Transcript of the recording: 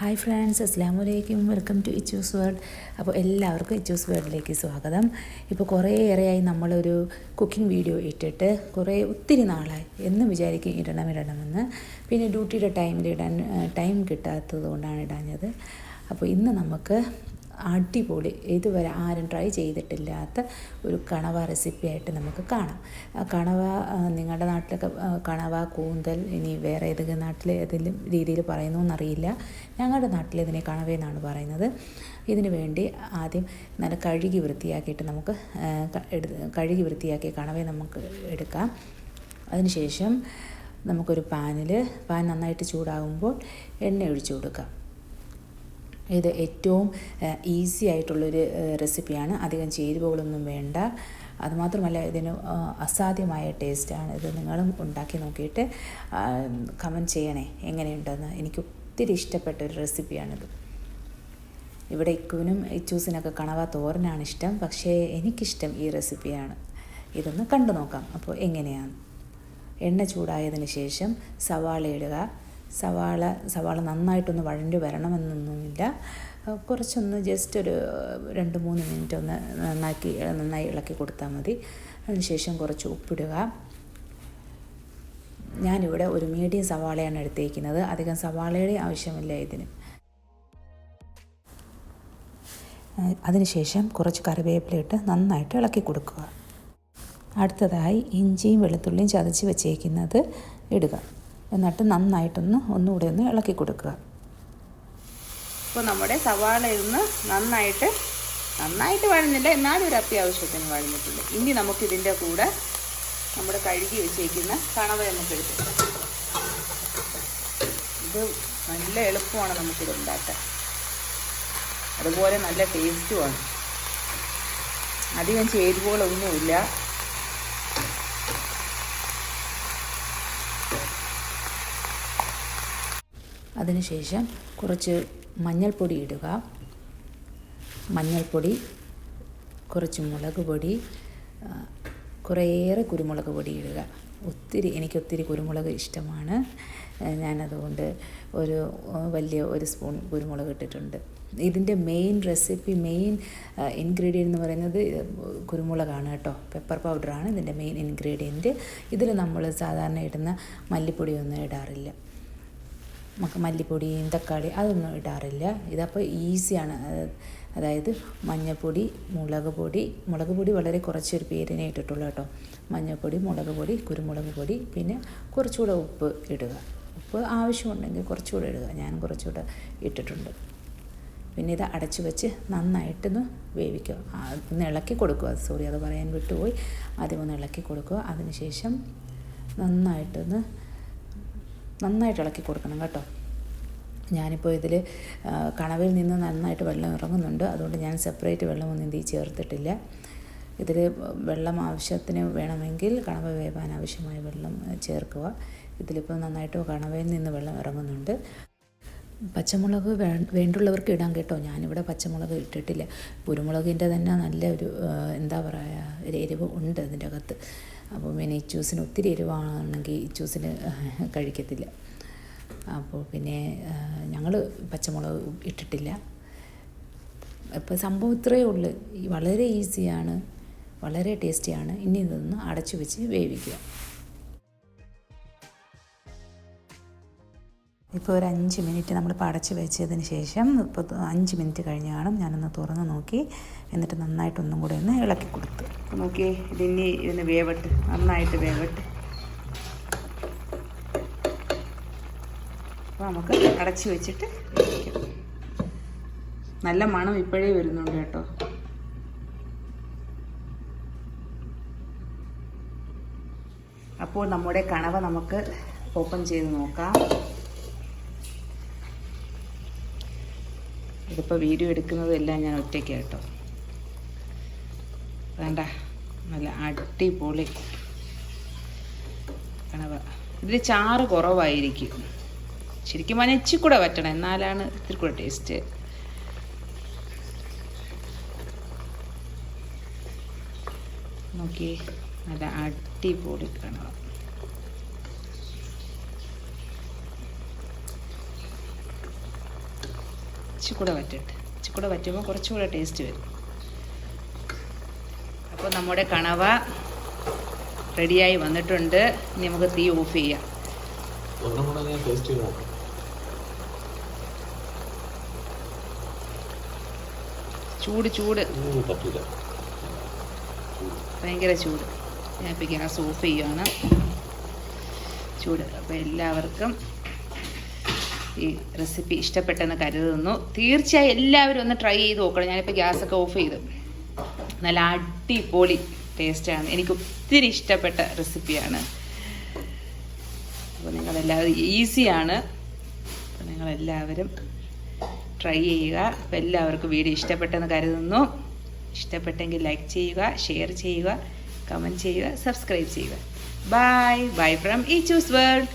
Hi friends അസ്ലാം വലൈക്കും welcome to Ichu's world. അപ്പോൾ എല്ലാവർക്കും ഇച്ചൂസ് വേൾഡിലേക്ക് സ്വാഗതം. ഇപ്പോൾ കുറേയേറെയായി നമ്മളൊരു കുക്കിംഗ് വീഡിയോ ഇട്ടിട്ട് കുറേ ഒത്തിരി നാളായി. എന്ന് വിചാരിക്കും ഇടണം ഇടണമെന്ന്. പിന്നെ ഡ്യൂട്ടിയുടെ ടൈമിൽ ഇടാൻ ടൈം കിട്ടാത്തത് കൊണ്ടാണ് ഇടാഞ്ഞത്. അപ്പോൾ ഇന്ന് നമുക്ക് അടിപൊളി. ഇതുവരെ ആരും ട്രൈ ചെയ്തിട്ടില്ലാത്ത ഒരു കണവ റെസിപ്പിയായിട്ട് നമുക്ക് കാണാം. കണവ നിങ്ങളുടെ നാട്ടിലൊക്കെ കണവ കൂന്തൽ ഇനി വേറെ ഏതെങ്കിലും നാട്ടിൽ ഏതെങ്കിലും രീതിയിൽ പറയുന്നു എന്നറിയില്ല ഞങ്ങളുടെ നാട്ടിൽ ഇതിനെ കണവ എന്നാണ് പറയുന്നത്. ഇതിന് വേണ്ടി ആദ്യം നല്ല കഴുകി വൃത്തിയാക്കിയിട്ട് നമുക്ക് കഴുകി വൃത്തിയാക്കിയ കണവയെ നമുക്ക് എടുക്കാം. അതിനുശേഷം നമുക്കൊരു പാനിൽ പാൻ നന്നായിട്ട് ചൂടാകുമ്പോൾ എണ്ണ ഒഴിച്ചു കൊടുക്കാം. ഇത് ഏറ്റവും ഈസി ആയിട്ടുള്ളൊരു റെസിപ്പിയാണ് അധികം ചേരുവകളൊന്നും വേണ്ട. അതുമാത്രമല്ല ഇതിന് അസാധ്യമായ ടേസ്റ്റാണ് ഇത് നിങ്ങളും ഉണ്ടാക്കി നോക്കിയിട്ട് കമന്റ് ചെയ്യണേ. എങ്ങനെയുണ്ടെന്ന്. എനിക്ക് ഒത്തിരി ഇഷ്ടപ്പെട്ട ഒരു റെസിപ്പിയാണിത് ഇവിടെ ഇക്കുവിനും ഇച്ചൂസിനൊക്കെ കണവ തോരനാണ് ഇഷ്ടം. പക്ഷേ എനിക്കിഷ്ടം ഈ റെസിപ്പിയാണ് ഇതൊന്ന് കണ്ടു നോക്കാം. അപ്പോൾ എങ്ങനെയാണ്? എണ്ണ ചൂടായതിന് ശേഷം സവാള ഇടുക. സവാള സവാള നന്നായിട്ടൊന്ന് വഴണ്ടി വരണമെന്നൊന്നുമില്ല. കുറച്ചൊന്ന് ജസ്റ്റ് ഒരു രണ്ട് മൂന്ന് മിനിറ്റ് ഒന്ന് നന്നാക്കി നന്നായി ഇളക്കി കൊടുത്താൽ മതി. അതിനുശേഷം കുറച്ച് ഉപ്പിടുക. ഞാനിവിടെ ഒരു മീഡിയം സവാളയാണ് എടുത്തേക്കുന്നത്. അധികം സവാളയുടെ ആവശ്യമില്ല ഇതിന്. അതിനുശേഷം കുറച്ച് കറിവേപ്പില ഇട്ട് നന്നായിട്ട് ഇളക്കി കൊടുക്കുക. അടുത്തതായി ഇഞ്ചിയും വെളുത്തുള്ളിയും ചതച്ച് വെച്ചേക്കുന്നത് ഇടുക. എന്നിട്ട് നന്നായിട്ടൊന്ന് ഒന്നുകൂടെ ഒന്ന് ഇളക്കി കൊടുക്കുക. ഇപ്പോൾ നമ്മുടെ സവാള നന്നായിട്ട് നന്നായിട്ട് വഴഞ്ഞില്ല എന്നാലും ഒരു അത്യാവശ്യത്തിന് വഴഞ്ഞിട്ടുണ്ട്. ഇനി നമുക്കിതിന്റെ കൂടെ നമ്മുടെ കഴുകി വെച്ചേക്കുന്ന കണവ നമുക്ക് എടുത്തിട്ട് ഇത് നല്ല എളുപ്പമാണ് നമുക്കിത് ഉണ്ടാക്കാൻ. അതുപോലെ നല്ല ടേസ്റ്റുമാണ്. അധികം ചേരുവകളൊന്നുമില്ല. അതിനുശേഷം കുറച്ച് മഞ്ഞൾപ്പൊടി ഇടുക. മഞ്ഞൾപ്പൊടി കുറച്ച് മുളക് പൊടി കുറേയേറെ കുരുമുളക് പൊടി ഇടുക. ഒത്തിരി എനിക്കൊത്തിരി കുരുമുളക് ഇഷ്ടമാണ്. ഞാനതുകൊണ്ട് ഒരു വലിയ ഒരു സ്പൂൺ കുരുമുളക് ഇട്ടിട്ടുണ്ട്. ഇതിന്റെ മെയിൻ റെസിപ്പി മെയിൻ ഇൻഗ്രീഡിയന്റ് എന്ന് പറയുന്നത് കുരുമുളകാണ് കേട്ടോ. പെപ്പർ പൗഡറാണ് ഇതിന്റെ മെയിൻ ഇൻഗ്രീഡിയന്റ്. ഇതിൽ നമ്മൾ സാധാരണ ഇടുന്ന മല്ലിപ്പൊടിയൊന്നും ഇടാറില്ല. നമുക്ക് മല്ലിപ്പൊടിയും തക്കാളി അതൊന്നും ഇടാറില്ല. ഇതപ്പോൾ ഈസിയാണ്. അതായത് മഞ്ഞൾപ്പൊടി മുളക് പൊടി. മുളക് പൊടി വളരെ കുറച്ചൊരു പേരിനെ ഇട്ടിട്ടുള്ളൂ കേട്ടോ. മഞ്ഞൾപ്പൊടി മുളക് പൊടി കുരുമുളക് പൊടി പിന്നെ കുറച്ചുകൂടെ ഉപ്പ് ഇടുക. ഉപ്പ് ആവശ്യമുണ്ടെങ്കിൽ കുറച്ചുകൂടെ ഇടുക. ഞാൻ കുറച്ചുകൂടെ ഇട്ടിട്ടുണ്ട്. പിന്നെ ഇത് അടച്ചു വെച്ച് നന്നായിട്ടൊന്ന് വേവിക്കുക. ഒന്ന് ഇളക്കി കൊടുക്കുക. സോറി അത് പറയാൻ വിട്ടുപോയി. ആദ്യം ഒന്ന് ഇളക്കി കൊടുക്കുക. അതിനുശേഷം നന്നായിട്ടൊന്ന് നന്നായിട്ട് ഇളക്കി കൊടുക്കണം കേട്ടോ. ഞാനിപ്പോൾ ഇതിൽ കണവിൽ നിന്ന് നന്നായിട്ട് വെള്ളം ഇറങ്ങുന്നുണ്ട്. അതുകൊണ്ട് ഞാൻ സെപ്പറേറ്റ് വെള്ളമൊന്നും ഇതിൽ ചേർത്തിട്ടില്ല. ഇതിൽ വെള്ളം ആവശ്യത്തിന് വേണമെങ്കിൽ കണവ വേവാൻ ആവശ്യമായ വെള്ളം ചേർക്കുക. ഇതിലിപ്പോൾ നന്നായിട്ട് കണവയിൽ നിന്ന് വെള്ളം ഇറങ്ങുന്നുണ്ട്. പച്ചമുളക് വേ വേണ്ടുള്ളവർക്ക് ഇടാൻ കേട്ടോ. ഞാനിവിടെ പച്ചമുളക് ഇട്ടിട്ടില്ല. കുരുമുളകിന്റെ തന്നെ നല്ല ഒരു എന്താ പറയുക ഒരു എരിവ് ഉണ്ട് അതിന്റെ അകത്ത്. അപ്പോൾ പിന്നെ ഇച്ചൂസിന് ഒത്തിരി എരിവാണെങ്കിൽ ഇച്ചൂസിന് കഴിക്കത്തില്ല. അപ്പോൾ പിന്നെ ഞങ്ങൾ പച്ചമുളക് ഇട്ടിട്ടില്ല. ഇപ്പോൾ സംഭവം ഇത്രയേ ഉള്ളൂ. വളരെ ഈസിയാണ് വളരെ ടേസ്റ്റിയാണ്. ഇനി ഇതൊന്ന് അടച്ചു വെച്ച് വേവിക്കുക. ഇപ്പോൾ ഒരു അഞ്ച് മിനിറ്റ് നമ്മൾ പടച്ച് വെച്ചതിന് ശേഷം ഇപ്പോൾ അഞ്ച് മിനിറ്റ് കഴിഞ്ഞ് കാണും. ഞാനൊന്ന് തുറന്ന് നോക്കി. എന്നിട്ട് നന്നായിട്ട് ഒന്നും കൂടെ ഒന്ന് ഇളക്കി കൊടുത്തു. നോക്കി ഇതിനി ഇതിന് വേവട്ട് നന്നായിട്ട് വേവട്ട്. അപ്പോൾ നമുക്ക് അടച്ച് വെച്ചിട്ട് നല്ല മണം ഇപ്പോഴേ വരുന്നുണ്ട് കേട്ടോ. അപ്പോൾ നമ്മുടെ കണവ നമുക്ക് ഓപ്പൺ ചെയ്ത് നോക്കാം. ഇതിപ്പോൾ വീഡിയോ എടുക്കുന്നതെല്ലാം ഞാൻ ഒറ്റയ്ക്ക് കേട്ടോ. വേണ്ട നല്ല അടിപൊളി കണവ. ഇതിൽ ചാറ് കുറവായിരിക്കും. ശരിക്കും ഇച്ചിരി കൂടെ വറ്റണം എന്നാലാണ് ഇത്തിരി കൂടെ ടേസ്റ്റ് നോക്കി നല്ല അടിപൊളി കണവ. ഇച്ചിക്കൂടെ വറ്റട്ടെ. ഇച്ചിക്കൂടെ വറ്റുമ്പോൾ കുറച്ചുകൂടെ ടേസ്റ്റ് വരും. അപ്പോൾ നമ്മുടെ കണവ റെഡിയായി വന്നിട്ടുണ്ട്. ഇനി നമുക്ക് തീ ഓഫ് ചെയ്യാം. ചൂട് ചൂട്. ഭയങ്കര ചൂട്. ഞാൻ ഇപ്പോൾ ഗ്യാസ് ഓഫ് ചെയ്യുകയാണ് ചൂട്. അപ്പോൾ എല്ലാവർക്കും ഈ റെസിപ്പി ഇഷ്ടപ്പെട്ടെന്ന് കരുതുന്നു. തീർച്ചയായും എല്ലാവരും ഒന്ന് ട്രൈ ചെയ്ത് നോക്കണം. ഞാനിപ്പോൾ ഗ്യാസൊക്കെ ഓഫ് ചെയ്തു. നല്ല അടിപൊളി ടേസ്റ്റാണ് എനിക്ക് ഒത്തിരി ഇഷ്ടപ്പെട്ട റെസിപ്പിയാണ് അപ്പോൾ നിങ്ങളെല്ലാവരും ഈസിയാണ് അപ്പോൾ നിങ്ങളെല്ലാവരും ട്രൈ ചെയ്യുക. അപ്പോൾ എല്ലാവർക്കും വീഡിയോ ഇഷ്ടപ്പെട്ടെന്ന് കരുതുന്നു. ഇഷ്ടപ്പെട്ടെങ്കിൽ ലൈക്ക് ചെയ്യുക ഷെയർ ചെയ്യുക കമന്റ് ചെയ്യുക സബ്സ്ക്രൈബ് ചെയ്യുക. ബൈ ബൈ ഫ്രം ഈ ചൂസ് വേൾഡ്